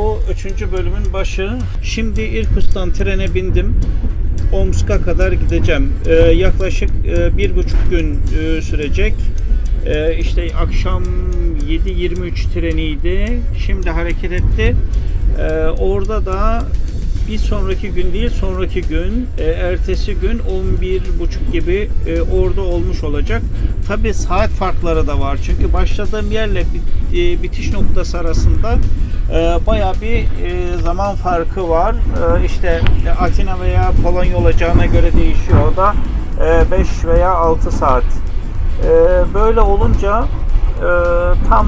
Bu üçüncü bölümün başı. Şimdi İrkut'tan trene bindim. Omsk'a kadar gideceğim. Ee, yaklaşık e, bir buçuk gün e, sürecek. Ee, işte akşam 7.23 treniydi. Şimdi hareket etti. Ee, orada da bir sonraki gün değil, sonraki gün, e, ertesi gün 11.30 gibi e, orada olmuş olacak. Tabi saat farkları da var. Çünkü başladığım yerle bit- e, bitiş noktası arasında e, baya bir e, zaman farkı var. E, işte e, Atina veya Polonya olacağına göre değişiyor da. 5 veya 6 saat. E, böyle olunca e, tam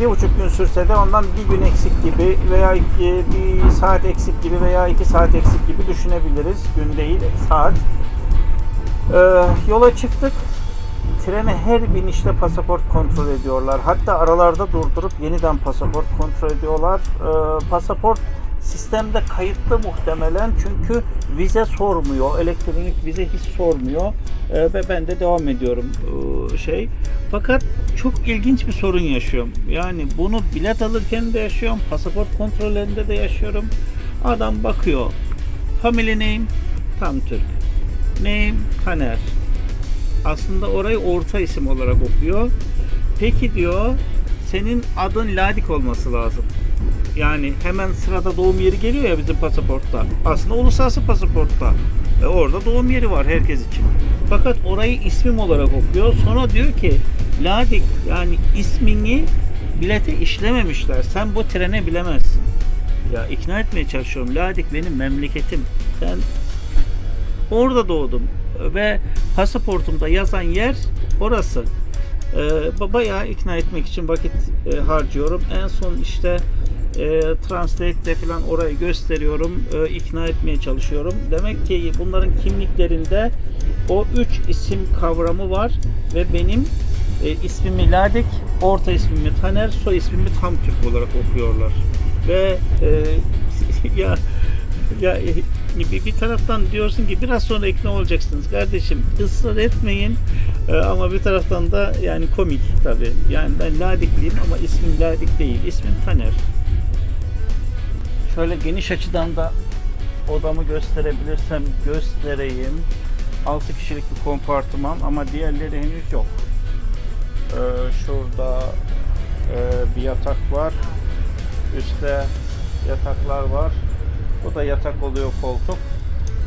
bir buçuk gün sürse de ondan bir gün eksik gibi veya bir saat eksik gibi veya iki saat eksik gibi düşünebiliriz. Gün değil, saat. Ee, yola çıktık. Trene her binişte pasaport kontrol ediyorlar. Hatta aralarda durdurup yeniden pasaport kontrol ediyorlar. Ee, pasaport sistemde kayıtlı muhtemelen çünkü vize sormuyor. Elektronik vize hiç sormuyor. Ee, ve ben de devam ediyorum ee, şey. Fakat çok ilginç bir sorun yaşıyorum. Yani bunu bilet alırken de yaşıyorum. Pasaport kontrollerinde de yaşıyorum. Adam bakıyor. Family name tam Türk. Name Taner. Aslında orayı orta isim olarak okuyor. Peki diyor senin adın Ladik olması lazım. Yani hemen sırada doğum yeri geliyor ya bizim pasaportta. Aslında uluslararası pasaportta. E orada doğum yeri var herkes için. Fakat orayı ismim olarak okuyor. Sonra diyor ki Ladik yani ismini bilete işlememişler. Sen bu trene bilemezsin. Ya ikna etmeye çalışıyorum. Ladik benim memleketim. Sen orada doğdum ve pasaportumda yazan yer orası. Ee, bayağı ikna etmek için vakit e, harcıyorum. En son işte e, Translate'de falan orayı gösteriyorum, e, ikna etmeye çalışıyorum. Demek ki bunların kimliklerinde o üç isim kavramı var ve benim e, ismimi Ladik, orta ismimi Taner, soy ismimi Tam Türk olarak okuyorlar. Ve e, ya ya e, bir, taraftan diyorsun ki biraz sonra ikna olacaksınız kardeşim. Israr etmeyin. E, ama bir taraftan da yani komik tabi yani ben Ladikliyim ama ismim Ladik değil. İsmim Taner. Şöyle geniş açıdan da odamı gösterebilirsem göstereyim. 6 kişilik bir kompartıman ama diğerleri henüz yok. Ee, şurada e, bir yatak var. Üstte yataklar var bu da yatak oluyor koltuk.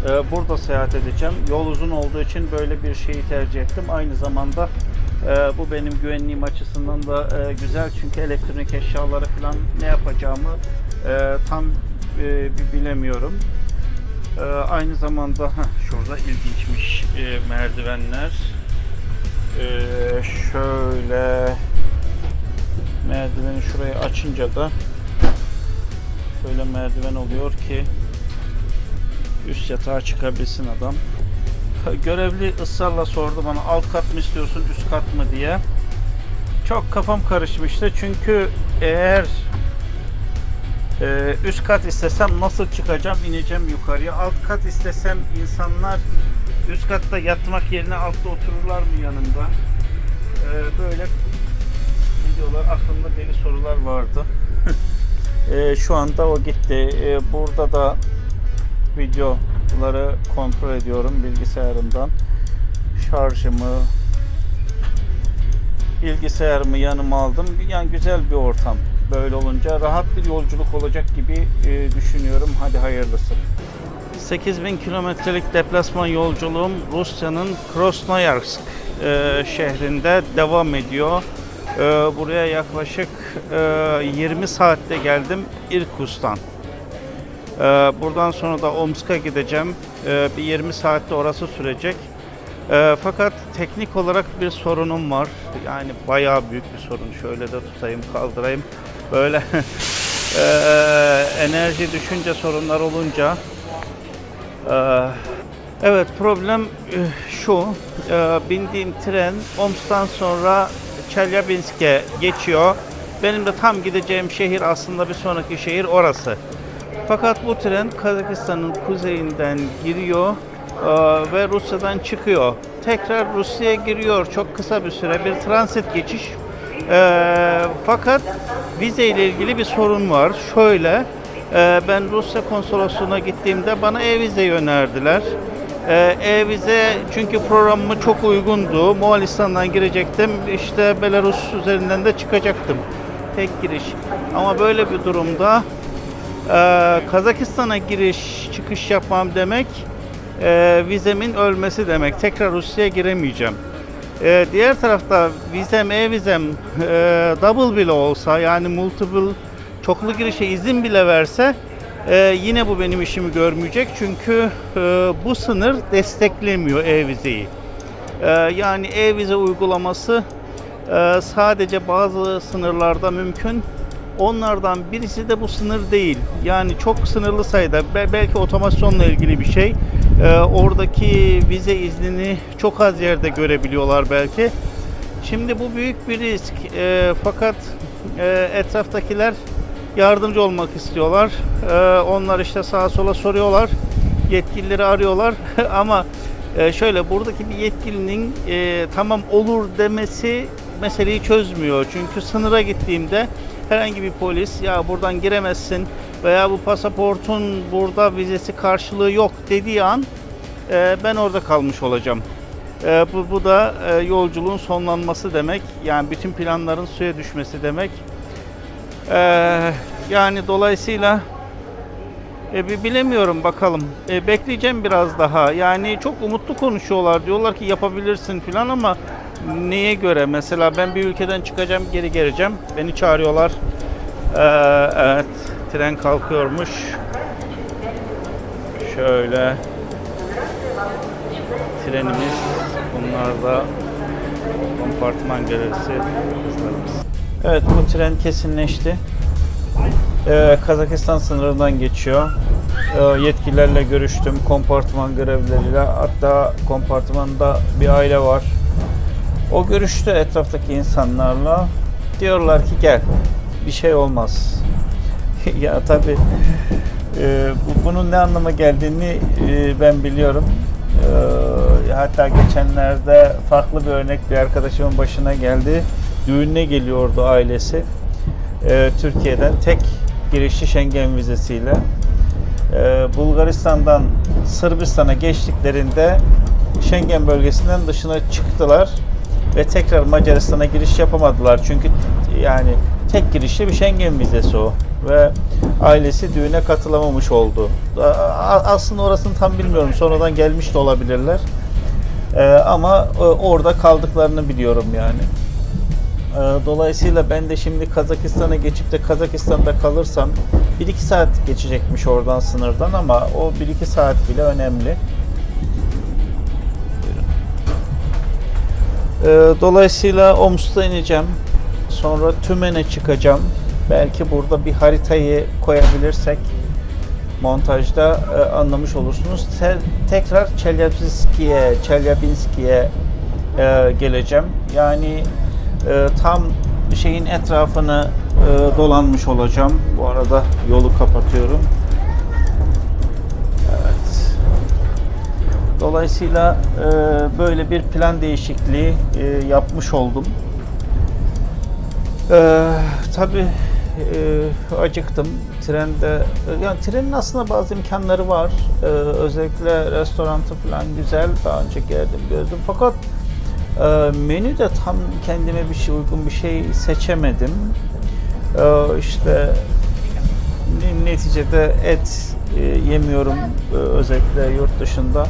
Ee, burada seyahat edeceğim. Yol uzun olduğu için böyle bir şeyi tercih ettim. Aynı zamanda e, bu benim güvenliğim açısından da e, güzel çünkü elektronik eşyaları falan ne yapacağımı e, tam e, bilemiyorum. E, aynı zamanda heh, şurada ilginçmiş e, merdivenler. E, şöyle merdiveni şurayı açınca da Şöyle merdiven oluyor ki üst yatağa çıkabilsin adam. Görevli ısrarla sordu bana alt kat mı istiyorsun üst kat mı diye. Çok kafam karışmıştı çünkü eğer e, üst kat istesem nasıl çıkacağım ineceğim yukarıya. Alt kat istesem insanlar üst katta yatmak yerine altta otururlar mı yanımda? E, böyle ne diyorlar aklımda deli sorular vardı. Ee, şu anda o gitti. Ee, burada da videoları kontrol ediyorum bilgisayarımdan. Şarjımı bilgisayarımı yanıma aldım. Yani güzel bir ortam. Böyle olunca rahat bir yolculuk olacak gibi e, düşünüyorum. Hadi hayırlısı. 8000 kilometrelik deplasman yolculuğum Rusya'nın Krasnoyarsk e, şehrinde devam ediyor. E, buraya yaklaşık e, 20 saatte geldim İrkutsk'tan. E, buradan sonra da Omsk'a gideceğim. E, bir 20 saatte orası sürecek. E, fakat teknik olarak bir sorunum var. Yani bayağı büyük bir sorun. Şöyle de tutayım, kaldırayım. Böyle e, enerji düşünce sorunlar olunca ee, Evet problem şu e, bindiğim tren Omsk'tan sonra Çelyabinsk'e geçiyor. Benim de tam gideceğim şehir aslında bir sonraki şehir orası. Fakat bu tren Kazakistan'ın kuzeyinden giriyor e, ve Rusya'dan çıkıyor. Tekrar Rusya'ya giriyor. Çok kısa bir süre bir transit geçiş. E, fakat vize ile ilgili bir sorun var. Şöyle Ee, ben Rusya konsolosluğuna gittiğimde bana e-vize önerdiler. Ee, e-vize çünkü programıma çok uygundu. Moğolistan'dan girecektim. İşte Belarus üzerinden de çıkacaktım. Tek giriş. Ama böyle bir durumda ee, Kazakistan'a giriş çıkış yapmam demek e, vizemin ölmesi demek. Tekrar Rusya'ya giremeyeceğim. Ee, diğer tarafta vizem, e-vizem e, double bile olsa yani multiple çoklu girişe izin bile verse e, yine bu benim işimi görmeyecek. Çünkü e, bu sınır desteklemiyor e-vizeyi. E, yani e-vize uygulaması e, sadece bazı sınırlarda mümkün. Onlardan birisi de bu sınır değil. Yani çok sınırlı sayıda be- belki otomasyonla ilgili bir şey. E, oradaki vize iznini çok az yerde görebiliyorlar belki. Şimdi bu büyük bir risk. E, fakat e, etraftakiler yardımcı olmak istiyorlar. E, onlar işte sağa sola soruyorlar. Yetkilileri arıyorlar. Ama e, şöyle buradaki bir yetkilinin e, tamam olur demesi meseleyi çözmüyor. Çünkü sınıra gittiğimde herhangi bir polis ya buradan giremezsin veya bu pasaportun burada vizesi karşılığı yok dediği an e, ben orada kalmış olacağım. Bu, bu da e, yolculuğun sonlanması demek. Yani bütün planların suya düşmesi demek. E, yani dolayısıyla e, bi- bilemiyorum bakalım. E, bekleyeceğim biraz daha. Yani çok umutlu konuşuyorlar. Diyorlar ki yapabilirsin falan ama neye göre? Mesela ben bir ülkeden çıkacağım, geri geleceğim. Beni çağırıyorlar. E, evet, tren kalkıyormuş. Şöyle trenimiz. Bunlar da kompartıman galerisi kızlarımız. Evet bu tren kesinleşti. Ee, Kazakistan sınırından geçiyor. Ee, yetkililerle görüştüm. Kompartıman görevlileriyle. Hatta kompartımanda bir aile var. O görüştü etraftaki insanlarla. Diyorlar ki gel. Bir şey olmaz. ya tabii e, bu- bunun ne anlama geldiğini e, ben biliyorum. E, hatta geçenlerde farklı bir örnek bir arkadaşımın başına geldi. Düğününe geliyordu ailesi. E, Türkiye'den tek girişli Schengen vizesiyle. E, Bulgaristan'dan Sırbistan'a geçtiklerinde Schengen bölgesinden dışına çıktılar ve tekrar Macaristan'a giriş yapamadılar. Çünkü yani tek girişli bir Schengen vizesi o ve ailesi düğüne katılamamış oldu. Aslında orasını tam bilmiyorum. Sonradan gelmiş de olabilirler. Ee, ama e, orada kaldıklarını biliyorum yani. Ee, Dolayısıyla ben de şimdi Kazakistan'a geçip de Kazakistan'da kalırsam 1-2 saat geçecekmiş oradan sınırdan ama o 1-2 saat bile önemli. Ee, Dolayısıyla Omsk'ta ineceğim. Sonra Tümen'e çıkacağım. Belki burada bir haritayı koyabilirsek montajda e, anlamış olursunuz. Te- tekrar Çelyabinski'ye, Çelyabinski'ye e, geleceğim. Yani e, tam şeyin etrafını e, dolanmış olacağım. Bu arada yolu kapatıyorum. Evet. Dolayısıyla e, böyle bir plan değişikliği e, yapmış oldum. Ee, tabii e, acıktım. Trende, yani trenin aslında bazı imkanları var. Ee, özellikle restorantı falan güzel. Daha önce geldim gördüm. Fakat e, menüde tam kendime bir şey uygun bir şey seçemedim. Ee, işte ne- neticede et e, yemiyorum e, özellikle yurt dışında.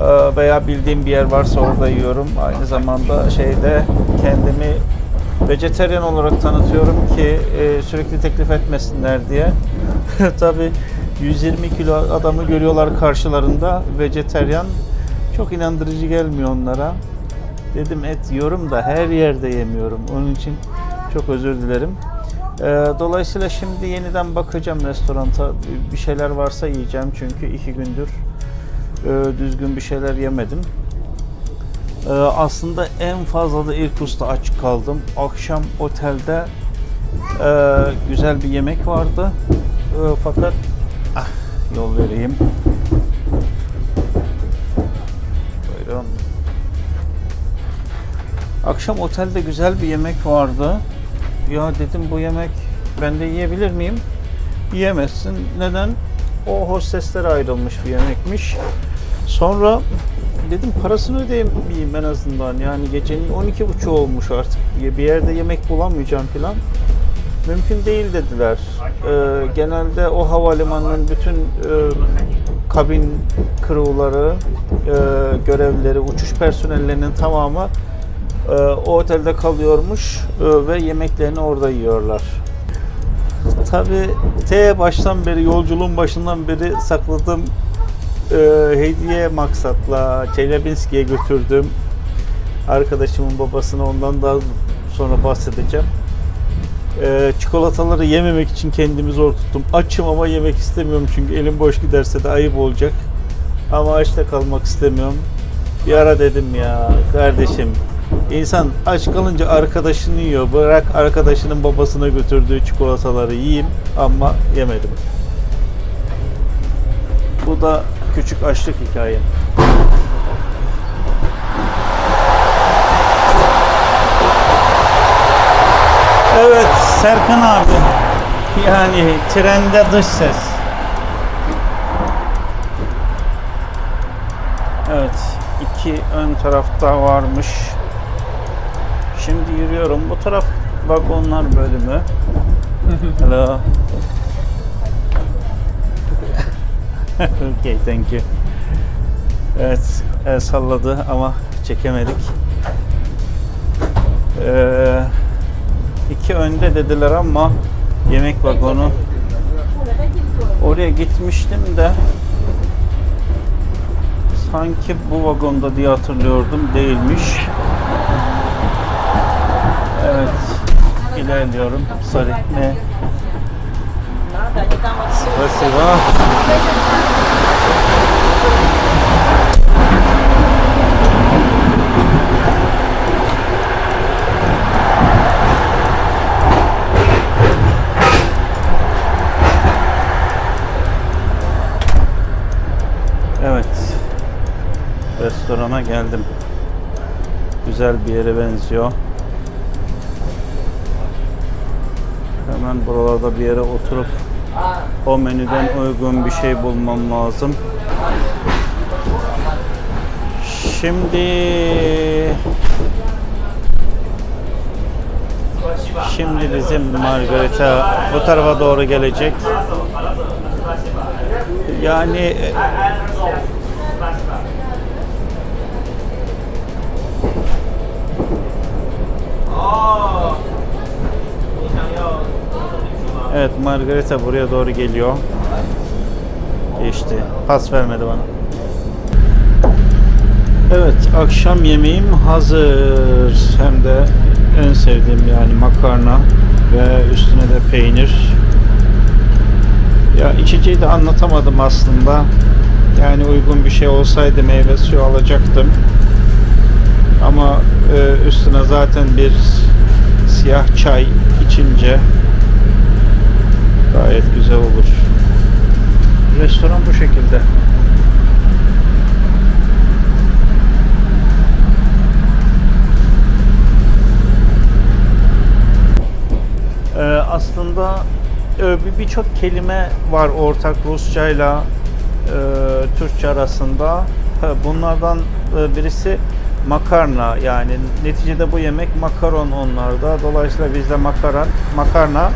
Ee, veya bildiğim bir yer varsa orada yiyorum. Aynı zamanda şeyde kendimi vejeteryan olarak tanıtıyorum ki e, sürekli teklif etmesinler diye. Tabi 120 kilo adamı görüyorlar karşılarında vejeteryan. Çok inandırıcı gelmiyor onlara. Dedim et yiyorum da her yerde yemiyorum. Onun için çok özür dilerim. Ee, dolayısıyla şimdi yeniden bakacağım restoranta. Bir şeyler varsa yiyeceğim çünkü iki gündür e, düzgün bir şeyler yemedim. Ee, aslında en fazla da Irkutsk'ta aç kaldım. Akşam otelde e, güzel bir yemek vardı. E, fakat ah, yol vereyim. Akşam otelde güzel bir yemek vardı. Ya dedim bu yemek ben de yiyebilir miyim? yiyemezsin. Neden? O hosteslere ayrılmış bir yemekmiş. Sonra dedim parasını ödeyeyim en azından. Yani gecenin 12.30 olmuş artık. Bir yerde yemek bulamayacağım falan. Mümkün değil dediler. Ee, genelde o havalimanının bütün e, kabin crew'ları, e, görevlileri, uçuş personellerinin tamamı e, o otelde kalıyormuş e, ve yemeklerini orada yiyorlar. Tabii T baştan beri yolculuğun başından beri sakladığım e, hediye maksatla Çelebinski'ye götürdüm. Arkadaşımın babasına ondan daha sonra bahsedeceğim. E, çikolataları yememek için kendimi zor tuttum. Açım ama yemek istemiyorum çünkü elim boş giderse de ayıp olacak. Ama aç da kalmak istemiyorum. Bir ara dedim ya kardeşim insan aç kalınca arkadaşını yiyor. Bırak arkadaşının babasına götürdüğü çikolataları yiyeyim ama yemedim. Bu da küçük açlık hikayem. Evet Serkan abi. Yani trende dış ses. Evet iki ön tarafta varmış. Şimdi yürüyorum. Bu taraf vagonlar bölümü. Hello. okay, thank you. Evet, el salladı ama çekemedik. Ee, iki önde dediler ama yemek vagonu oraya gitmiştim de sanki bu vagonda diye hatırlıyordum değilmiş. Evet ilerliyorum. Sorry. Ne? Nada, ele dá uma Спасибо. Evet. Restorana geldim. Güzel bir yere benziyor. Hemen buralarda bir yere oturup o menüden uygun bir şey bulmam lazım. Şimdi Şimdi bizim Margarita bu tarafa doğru gelecek. Yani Evet Margarita buraya doğru geliyor. Geçti. Pas vermedi bana. Evet akşam yemeğim hazır. Hem de en sevdiğim yani makarna ve üstüne de peynir. Ya içeceği de anlatamadım aslında. Yani uygun bir şey olsaydı meyve suyu alacaktım. Ama e, üstüne zaten bir siyah çay içince gayet güzel olur. Restoran bu şekilde. Ee, aslında e, bir- birçok kelime var ortak Rusçayla e, Türkçe arasında. Bunlardan e, birisi makarna yani neticede bu yemek makaron onlarda. Dolayısıyla bizde makaron, makarna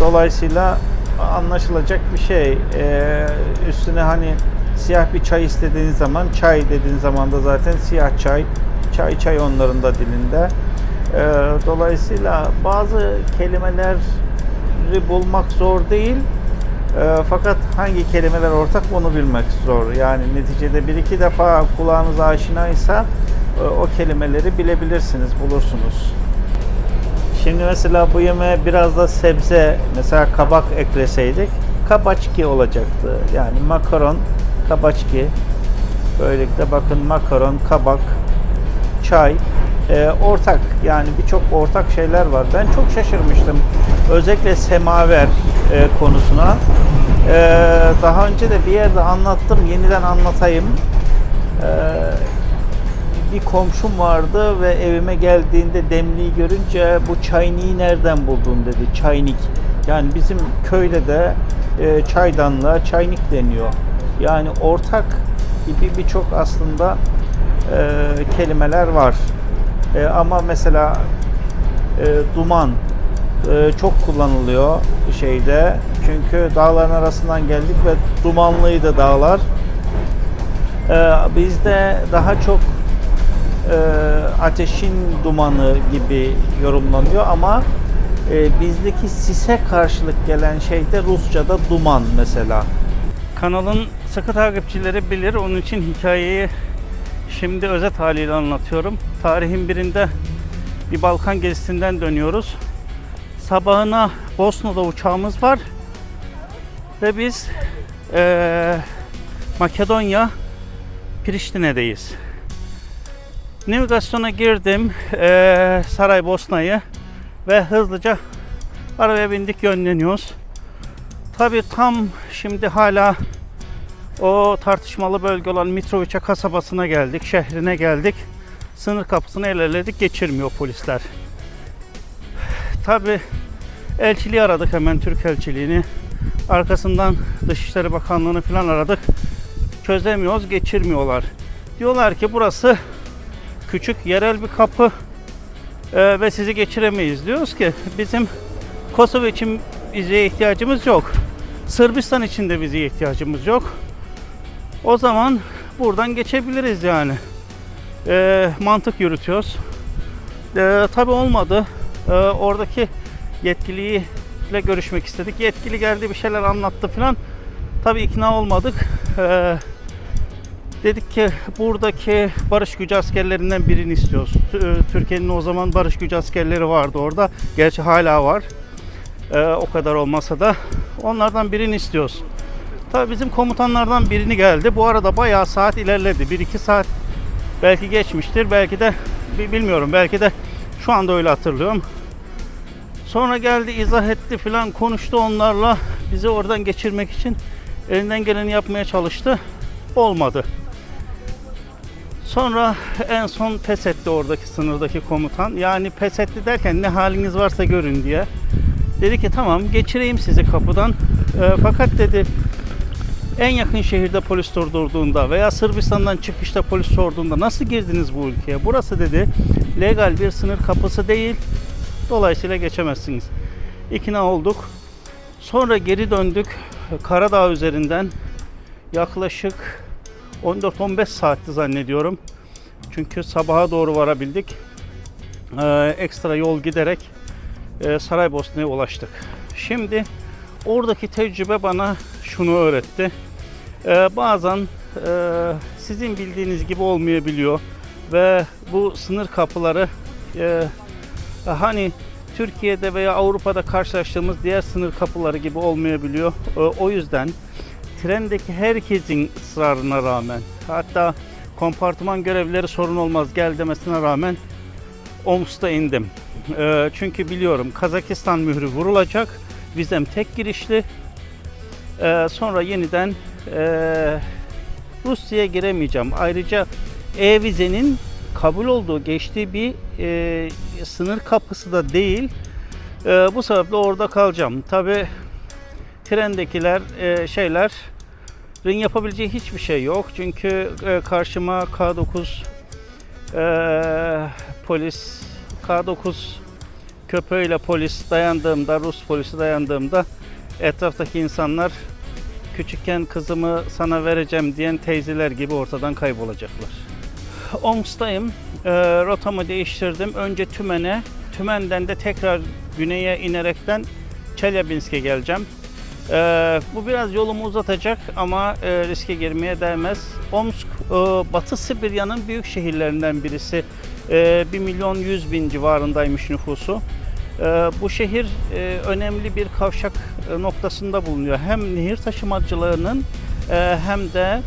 Dolayısıyla anlaşılacak bir şey. Ee, üstüne hani siyah bir çay istediğin zaman, çay dediğin zaman da zaten siyah çay, çay çay onların da dilinde. Ee, dolayısıyla bazı kelimeleri bulmak zor değil. Ee, fakat hangi kelimeler ortak bunu bilmek zor. Yani neticede bir iki defa kulağınız aşinaysa e, o kelimeleri bilebilirsiniz, bulursunuz. Şimdi mesela bu yemeğe biraz da sebze, mesela kabak ekleseydik kabaçki olacaktı. Yani makaron, kabaçki. Böylelikle bakın makaron, kabak, çay, e, ortak yani birçok ortak şeyler var. Ben çok şaşırmıştım. Özellikle semaver e, konusuna. E, daha önce de bir yerde anlattım, yeniden anlatayım. E, bir komşum vardı ve evime geldiğinde demliği görünce bu çayniği nereden buldun dedi. Çaynik. Yani bizim köyde de e, çaydanlığa çaynik deniyor. Yani ortak gibi birçok aslında e, kelimeler var. E, ama mesela e, duman e, çok kullanılıyor şeyde. Çünkü dağların arasından geldik ve dumanlıydı dağlar. E, bizde daha çok ateşin dumanı gibi yorumlanıyor ama e, bizdeki sise karşılık gelen şey de Rusça'da duman mesela. Kanalın sıkı takipçileri bilir. Onun için hikayeyi şimdi özet haliyle anlatıyorum. Tarihin birinde bir Balkan gezisinden dönüyoruz. Sabahına Bosna'da uçağımız var. Ve biz eee, Makedonya Priştine'deyiz. Navigasyona girdim eee Saraybosna'yı ve hızlıca arabaya bindik yönleniyoruz. Tabi tam şimdi hala o tartışmalı bölge olan Mitrovica kasabasına geldik, şehrine geldik. Sınır kapısını ilerledik, geçirmiyor polisler. Tabi elçiliği aradık hemen Türk elçiliğini. Arkasından Dışişleri Bakanlığı'nı falan aradık. Çözemiyoruz, geçirmiyorlar. Diyorlar ki burası küçük yerel bir kapı e, ve sizi geçiremeyiz. Diyoruz ki bizim Kosova için vizeye ihtiyacımız yok. Sırbistan için de vizeye ihtiyacımız yok. O zaman buradan geçebiliriz yani. E, mantık yürütüyoruz. E, tabii olmadı. E, oradaki yetkiliyle görüşmek istedik. Yetkili geldi bir şeyler anlattı falan. Tabii ikna olmadık. E, dedik ki buradaki barış gücü askerlerinden birini istiyoruz. E, Türkiye'nin o zaman barış gücü askerleri vardı orada. Gerçi hala var. E, o kadar olmasa da onlardan birini istiyoruz. Tabii bizim komutanlardan birini geldi. Bu arada bayağı saat ilerledi. 1-2 saat belki geçmiştir. Belki de bi- bilmiyorum. Belki de şu anda öyle hatırlıyorum. Sonra geldi izah etti filan konuştu onlarla. Bizi oradan geçirmek için elinden geleni yapmaya çalıştı. Olmadı. Sonra en son pes etti oradaki sınırdaki komutan. Yani pes etti derken ne haliniz varsa görün diye. Dedi ki tamam geçireyim sizi kapıdan. Ee, fakat dedi en yakın şehirde polis durdurduğunda veya Sırbistan'dan çıkışta polis sorduğunda nasıl girdiniz bu ülkeye? Burası dedi legal bir sınır kapısı değil. Dolayısıyla geçemezsiniz. İkna olduk. Sonra geri döndük. Karadağ üzerinden yaklaşık 14-15 saatti zannediyorum. Çünkü sabaha doğru varabildik. Ee, ekstra yol giderek e, Saraybosna'ya ulaştık. Şimdi oradaki tecrübe bana şunu öğretti. Ee, bazen e, sizin bildiğiniz gibi olmayabiliyor ve bu sınır kapıları e, hani Türkiye'de veya Avrupa'da karşılaştığımız diğer sınır kapıları gibi olmayabiliyor. E, o yüzden trendeki herkesin ısrarına rağmen hatta kompartıman görevlileri sorun olmaz gel demesine rağmen Omsk'ta indim. E, çünkü biliyorum Kazakistan mührü vurulacak. Vizem tek girişli. E, sonra yeniden e, Rusya'ya giremeyeceğim. Ayrıca e-vizenin kabul olduğu geçtiği bir e, sınır kapısı da değil. E, bu sebeple orada kalacağım. Tabi trendekiler e, şeyler rin yapabileceği hiçbir şey yok. Çünkü e, karşıma K9 e, polis K9 köpeğiyle polis dayandığımda Rus polisi dayandığımda etraftaki insanlar küçükken kızımı sana vereceğim diyen teyzeler gibi ortadan kaybolacaklar. Omsk'tayım. E, rotamı değiştirdim. Önce Tümen'e, Tümen'den de tekrar güneye inerekten Çelyabinsk'e geleceğim. E, bu biraz yolumu uzatacak ama e, riske girmeye değmez. Omsk, e, Batı Sibirya'nın büyük şehirlerinden birisi. E, 1 milyon 100 bin civarındaymış nüfusu. E, bu şehir e, önemli bir kavşak e, noktasında bulunuyor. Hem nehir taşımacılığının e, hem de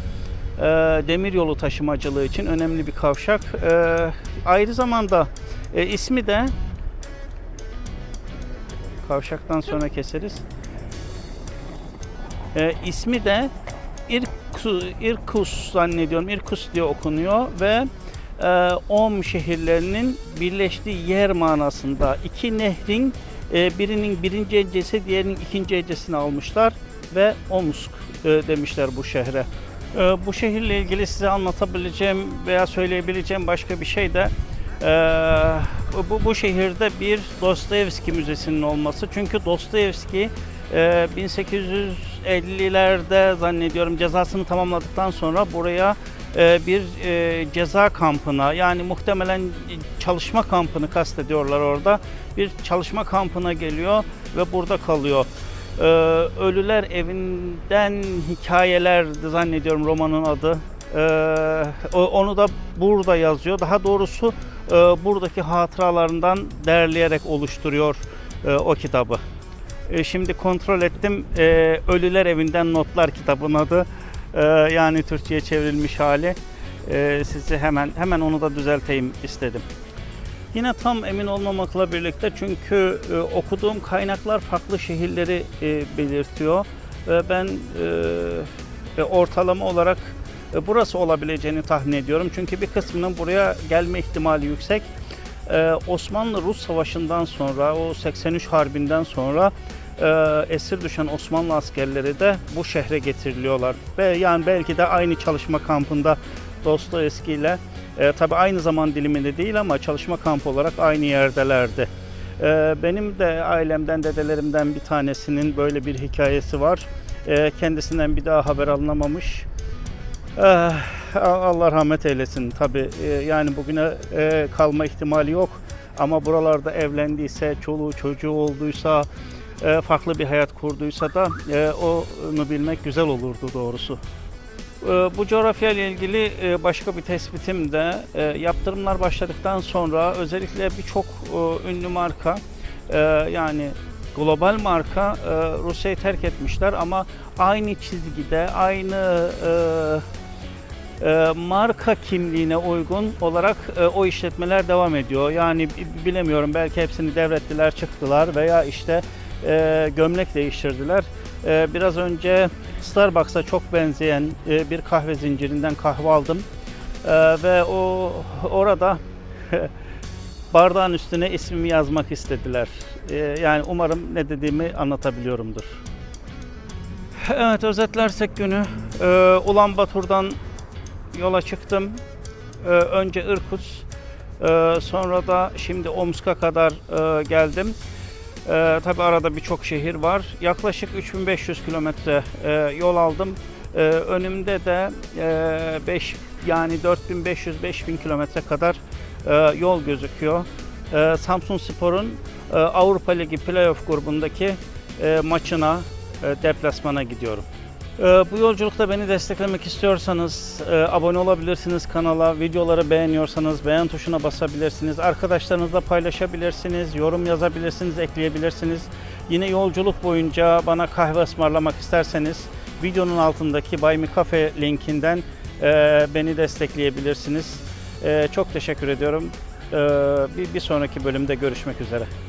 e, demir yolu taşımacılığı için önemli bir kavşak. E, ayrı zamanda e, ismi de kavşaktan sonra keseriz. E, ismi de İrkus, İrkus zannediyorum. İrkus diye okunuyor ve e, Om şehirlerinin birleştiği yer manasında iki nehrin E, birinin birinci hecesi, diğerinin ikinci hecesini almışlar ve Omsk e, demişler bu şehre. E, bu şehirle ilgili size anlatabileceğim veya söyleyebileceğim başka bir şey de e, bu, bu şehirde bir Dostoyevski Müzesi'nin olması. Çünkü Dostoyevski e, 1850'lerde zannediyorum cezasını tamamladıktan sonra buraya e, bir e, ceza kampına yani muhtemelen çalışma kampını kastediyorlar orada. Bir çalışma kampına geliyor ve burada kalıyor. Ee, Ölüler Evinden Hikayelerdi zannediyorum romanın adı. Ee, o- onu da burada yazıyor. Daha doğrusu e, buradaki hatıralarından derleyerek oluşturuyor e, o kitabı. E, şimdi kontrol ettim. E, Ölüler Evinden Notlar kitabın adı. E, yani Türkçe'ye çevrilmiş hali. Sizi hemen hemen onu da düzelteyim istedim. Yine tam emin olmamakla birlikte çünkü okuduğum kaynaklar farklı şehirleri belirtiyor ben ortalama olarak burası olabileceğini tahmin ediyorum. Çünkü bir kısmının buraya gelme ihtimali yüksek. Osmanlı-Rus Savaşı'ndan sonra, o 83 Harbi'nden sonra e, esir düşen Osmanlı askerleri de bu şehre getiriliyorlar. Ve yani belki de aynı çalışma kampında Dostoyevski ile e, tabii aynı zaman diliminde değil ama çalışma kampı olarak aynı yerdelerdi. E, benim de ailemden, dedelerimden bir tanesinin böyle bir hikayesi var. E, kendisinden bir daha haber alınamamış. Eh, Allah rahmet eylesin tabii. e, yani bugüne e, kalma ihtimali yok. Ama buralarda evlendiyse, çoluğu çocuğu olduysa, e, farklı bir hayat kurduysa da e, onu bilmek güzel olurdu doğrusu. E, Bu coğrafya ile ilgili e, başka bir tespitim de yaptırımlar başladıktan sonra özellikle birçok e, ünlü marka yani global marka Rusya'yı terk etmişler ama aynı çizgide aynı marka kimliğine uygun olarak o işletmeler devam ediyor. Yani bi- bilemiyorum belki hepsini devrettiler çıktılar veya işte e, gömlek değiştirdiler. E, biraz önce Starbucks'a çok benzeyen e, bir kahve zincirinden kahve aldım. E, ve o orada bardağın üstüne ismimi yazmak istediler. E, yani umarım ne dediğimi anlatabiliyorumdur. Evet özetlersek günü e, Ulan Batur'dan yola çıktım. E, önce Irkutsk, e, sonra da şimdi Omsk'a kadar e, geldim. E, Tabi arada birçok şehir var. Yaklaşık 3500 kilometre e, yol aldım. E, önümde de 5 yani 4500-5000 kilometre kadar e, yol gözüküyor. E, Samsun Spor'un e, Avrupa Ligi playoff grubundaki e, maçına, e, deplasmana gidiyorum. E, bu yolculukta beni desteklemek istiyorsanız e, abone olabilirsiniz kanala, videoları beğeniyorsanız beğen tuşuna basabilirsiniz, arkadaşlarınızla paylaşabilirsiniz, yorum yazabilirsiniz, ekleyebilirsiniz. Yine yolculuk boyunca bana kahve ısmarlamak isterseniz videonun altındaki Buy Me Cafe linkinden e, beni destekleyebilirsiniz. E, çok teşekkür ediyorum. Bir sonraki bölümde görüşmek üzere.